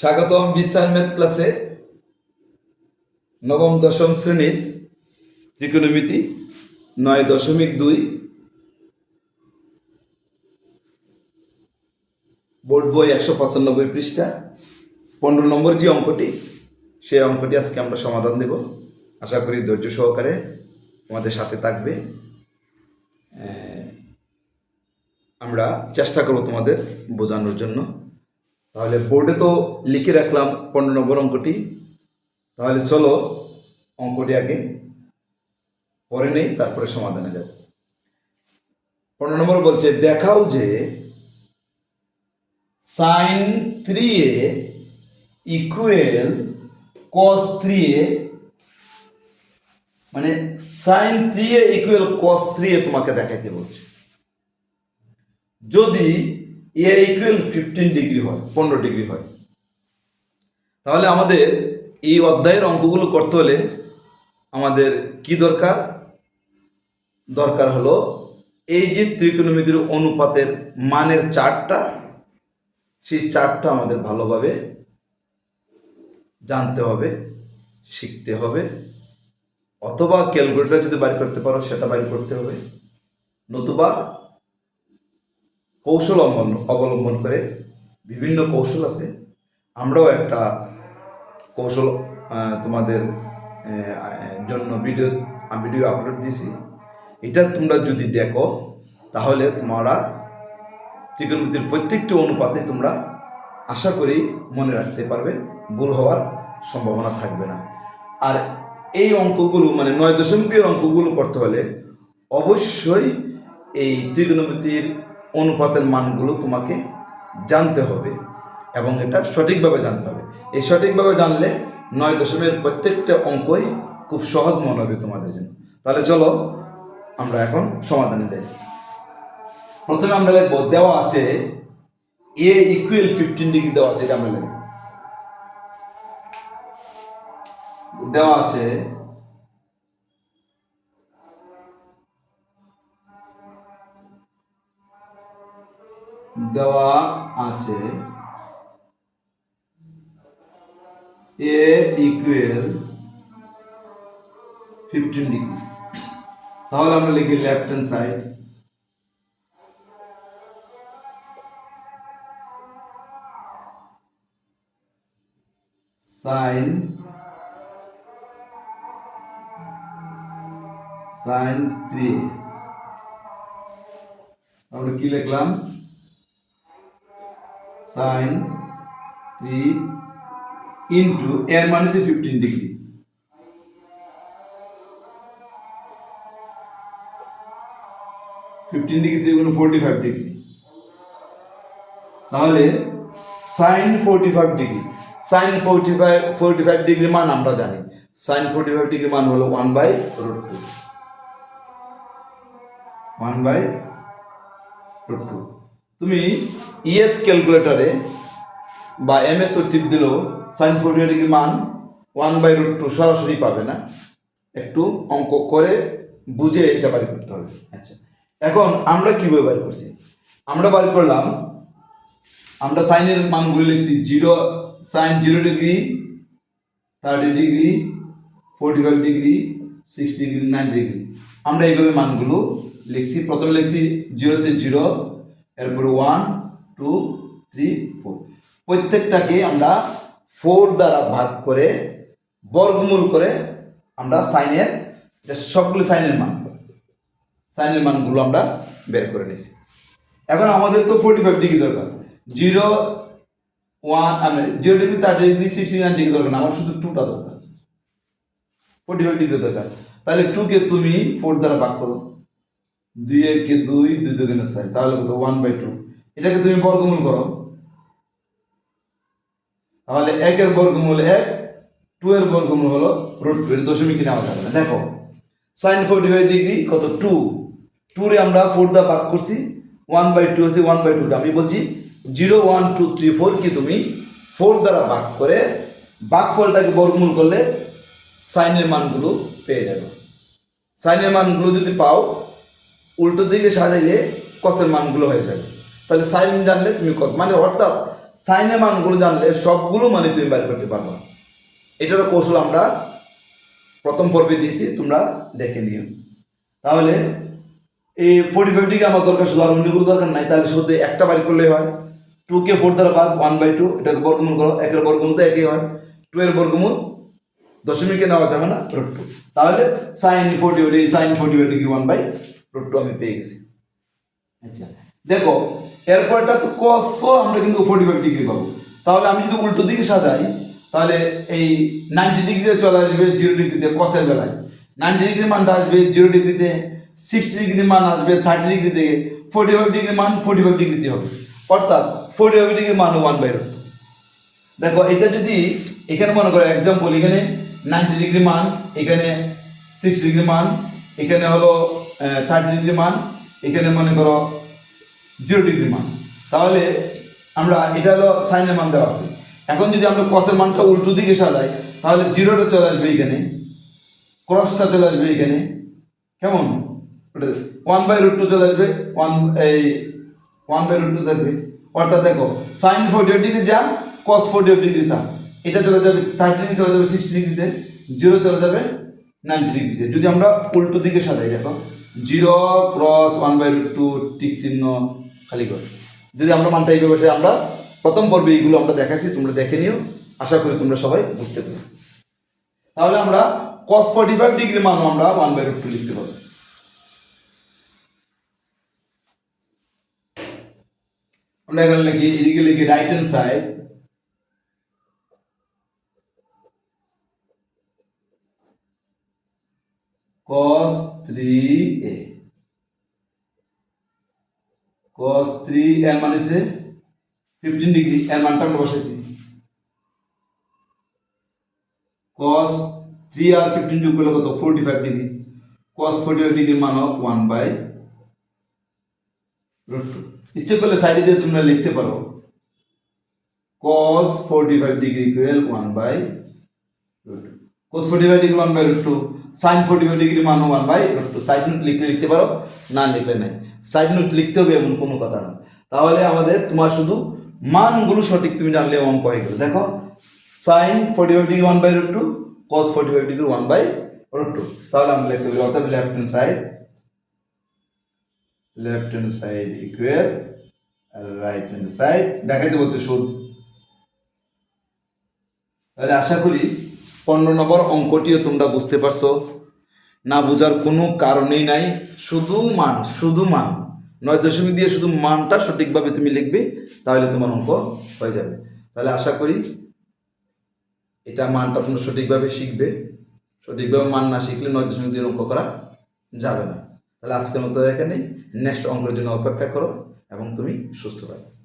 স্বাগতম বিশ্বায়ন ম্যাথ ক্লাসে নবম, দশম শ্রেণির ত্রিকোণমিতি নয় দশমিক দুই বোর্ড বই একশো পঁচানব্বই পৃষ্ঠা। পনেরো নম্বর যে অঙ্কটি, সেই অঙ্কটি আজকে আমরা সমাধান দেব। আশা করি ধৈর্য সহকারে আমাদের সাথে থাকবে। আমরা চেষ্টা করব তোমাদের বোঝানোর জন্য। তাহলে বোর্ডে তো লিখে রাখলাম পনেরো নম্বর অঙ্কটি। তাহলে চলো অঙ্কটি আগে পরে নেই, তারপরে সমাধানে যাব। পনেরো নম্বর বলছে, দেখাও যে sine three A equal cos three A মানে sine three A equal cos three A তোমাকে দেখাইতে বলছে। যদি এ ইকুয়াল ফিফটিন ডিগ্রি হয়, পনেরো ডিগ্রি হয়। তাহলে আমাদের এই অধ্যায়ের অঙ্কগুলো করতে হলে আমাদের কি দরকার? দরকার হলো এই যে ত্রিকোণমিতির অনুপাতের মানের চার্টটা সেই চার্টটা আমাদের ভালোভাবে জানতে হবে, শিখতে হবে, অথবা ক্যালকুলেটর যদি বাইর করতে পারো, সেটা বাইর করতে হবে, নতুবা কৌশল অবলম্বন করে বিভিন্ন কৌশল আছে। আমরাও একটা কৌশল তোমাদের জন্য ভিডিও ভিডিও আপলোড দিয়েছি। এটা তোমরা যদি দেখো, তাহলে তোমরা ত্রিকোণমিতির প্রত্যেকটি অনুপাতে তোমরা আশা করি মনে রাখতে পারবে, ভুল হওয়ার সম্ভাবনা থাকবে না। আর এই অঙ্কগুলো মানে নয় দশমিক দুইয়ের অঙ্কগুলো করতে হলে অবশ্যই এই ত্রিকোণমিতির অনুপাতের মানগুলো তোমাকে জানতে হবে এবং এটা সঠিকভাবে জানতে হবে। এই সঠিকভাবে জানলে নয় দশমের প্রত্যেকটা অঙ্কই খুব সহজ মনে হবে তোমাদের জন্য। তাহলে চলো আমরা এখন সমাধানে যাই। প্রথমে আমরা লিখব, দেওয়া আছে এ ইকুয়াল ফিফটিন ডিগ্রি দেওয়া আছে, এটা আমরা লিখব। দেওয়া আছে দেওয়া আছে। এ ইকুয়াল ফিফটিন ডিগ্রি তাহলে আমরা লিখি left hand side sine sine three আমরা কি লিখলাম? সাইন থ্রি ইন্টু এর মানে হচ্ছে ফিফটিন ডিগ্রি ফিফটিন ডিগ্রি থেকে কোনো ফোরটি ফাইভ ডিগ্রি তাহলে sine forty five degree sine forty five forty five degree মান আমরা জানি। সাইন ফোরটি ফাইভ ডিগ্রি মান হলো one by root two one by root two তুমি ইএস ক্যালকুলেটরে বা এমএস ও টিপ দিলেও সাইন ফোরটি ডিগ্রি মান ওয়ান বাই রুট টু সরাসরি পাবে না। একটু অঙ্ক করে বুঝে এটা বাড়ি করতে হবে। আচ্ছা এখন আমরা কীভাবে বাড়ি করছি? আমরা বাড়ি করলাম, আমরা সাইনের মানগুলো লিখছি zero sine zero degree thirty degree forty five degree six degree nine degree আমরা এইভাবে মানগুলো লিখছি। প্রথমে লিখছি জিরোতে জিরো এরপরে ওয়ান টু থ্রি ফোর প্রত্যেকটাকে আমরা ফোর দ্বারা ভাগ করে বর্গমূল করে আমরা সাইনের এটা সবগুলো সাইনের মান। সাইনের মানগুলো আমরা বের করে নিয়েছি। এখন আমাদের তো ফোর্টি ফাইভ ডিগ্রি দরকার zero one zero degree thirty degree sixty nine degree দরকার না, আমার শুধু টুটা দরকার। ফোর্টি ফাইভ ডিগ্রি দরকার। তাহলে টুকে তুমি ফোর দ্বারা ভাগ করো। দুই একে দুই দুই দুগুণে চার। তাহলে কত? ওয়ান বাই টু এটাকে তুমি বর্গমূল করো। তাহলে একের বর্গমূল এক টু এর বর্গমূল হলো রুট টু দশমিক নেওয়া যাবে না। দেখো সাইন ফোর্টি ফাইভ ডিগ্রি কত টু টুরে আমরা ফোর দা ভাগ করছি। ওয়ান বাই টু আছে ওয়ান বাই টু আমি বলছি। Zero one two three four কি তুমি ফোর দ্বারা ভাগ করে ভাগফলটাকে বর্গমূল করলে সাইনের মানগুলো পেয়ে যাবে। সাইনের মানগুলো যদি পাও উল্টো দিকে সাজাইলে কসের মানগুলো হয়ে যাবে। তাহলে সাইন জানলে তুমি কস মানে অর্থাৎ সাইনের মানগুলো জানলে সবগুলো মানে তুমি বাইর করতে পারবা। এটারও কৌশল আমরা প্রথম পর্বে দিয়েছি, তোমরা দেখে নিও। তাহলে এই ফোর্টি ফাইভ ডিগ্রি আমার দরকার শুধু আর অন্যগুলো দরকার নাই, তাহলে শুধু একটা বাইর করলেই হয়। টু কে ফোর দ্বারা ভাগ ওয়ান বাই টু এটাকে বর্গমূল করো, একের বর্গমূল তো একই হয়। টু এর বর্গমূল দশমিকে নেওয়া যাবে না তাহলে sine forty five sine forty five degree one by root আমি পেয়ে গেছি। আচ্ছা দেখো, এরপর একটা আছে কসও আমরা কিন্তু ফোর্টি ফাইভ ডিগ্রি পাবো। তাহলে আমি যদি উল্টো দিকে সাজাই, তাহলে এই নাইনটি ডিগ্রিতে চলে আসবে জিরো ডিগ্রিতে কসের বেলায়। নাইনটি ডিগ্রি মানটা আসবে জিরো ডিগ্রিতে সিক্সটি ডিগ্রি মান আসবে থার্টি ডিগ্রি থেকে ফোর্টি ফাইভ ডিগ্রি মান ফোর্টি ফাইভ ডিগ্রিতে হবে। অর্থাৎ ফোর্টি ফাইভ ডিগ্রি মান ওয়ান বাই রুট দেখো, এটা যদি এখানে মনে করো এক্সাম্পল এখানে নাইনটি ডিগ্রি মান, এখানে সিক্স ডিগ্রি মান, এখানে হলো থার্টি ডিগ্রি মান, এখানে মনে করো জিরো ডিগ্রি মান। তাহলে আমরা, এটা হলো সাইনের মান দেওয়া আছে। এখন যদি আমরা কসের মানটা উল্টো দিকে সাজাই, তাহলে জিরোটা চলে আসবে এখানে ক্রসটা চলে আসবে এখানে। কেমন? ওয়ান বাই রুট টু চলে আসবে ওয়ান এই ওয়ান বাই রুট টু থাকবে অর্থাৎ দেখো সাইন ফোর্টি ডিগ্রি যা কস ফোর্টি ডিগ্রি তা। এটা চলে যাবে থার্টি ডিগ্রি চলে যাবে সিক্সটি ডিগ্রিতে জিরো চলে যাবে নাইনটি ডিগ্রিতে যদি আমরা উল্টো দিকে সাজাই, দেখো। Zero cross one by root two tick চিহ্ন খালি করে। যদি আমরা মানটা এইভাবে বসে, আমরা প্রথম পর্বে এইগুলো আমরা দেখাচ্ছি তোমরা দেখে নিও। আশা করি তোমরা সবাই বুঝতে পারো তাহলে আমরা কস ফর্টি ফাইভ ডিগ্রি মান আমরা ওয়ান বাই রুট টু লিখতে পারব। আমরা এখানে লিখি এদিকে লিখি right hand side cos 3a cos 3a মানে সে 15 ডিগ্রি এর মানটা আমরা বসাইছি। Cos 3 আর 15 যোগ করলে কত? 45 ডিগ্রি cos 45 ডিগ্রি মান হোক 1 বাই √2 ইচ্ছে করলে সাইডে দিয়ে তোমরা লিখতে পারো। Cos 45 ডিগ্রি ইকুয়াল 1 বাই √2 cos 45 ডিগ্রি 1 by √2 sine forty five degree মান ওয়ান বাই একটু টু সাইড নোট লিখলে লিখতে পারো, না লিখলে নাই। সাইড নোট লিখতে হবে এমন কোনো কথা না। তাহলে আমাদের তোমার শুধু মানগুলো সঠিক তুমি জানলে অঙ্ক হয়ে দেখো, sine forty five degree one by root two cos forty five degree one by root two. তাহলে আমরা লিখতে পারি অর্থাৎ left hand side left hand side equal right hand side দেখাইতে বলতে শুধু তাহলে আশা করি পনেরো নম্বর অঙ্কটিও তোমরা বুঝতে পারছ। না বোঝার কোনো কারণেই নাই। শুধু মান শুধু মান। নয় দশমিক দিয়ে শুধু মানটা সঠিকভাবে তুমি লিখবে, তাহলে তোমার অঙ্ক হয়ে যাবে। তাহলে আশা করি এটা মানটা তোমরা সঠিকভাবে শিখবে। সঠিকভাবে মান না শিখলে নয় দশমিক দিয়ে অঙ্ক করা যাবে না। তাহলে আজকের মতো এখানে নেক্সট অঙ্কের জন্য অপেক্ষা করো এবং তুমি সুস্থ থাকো।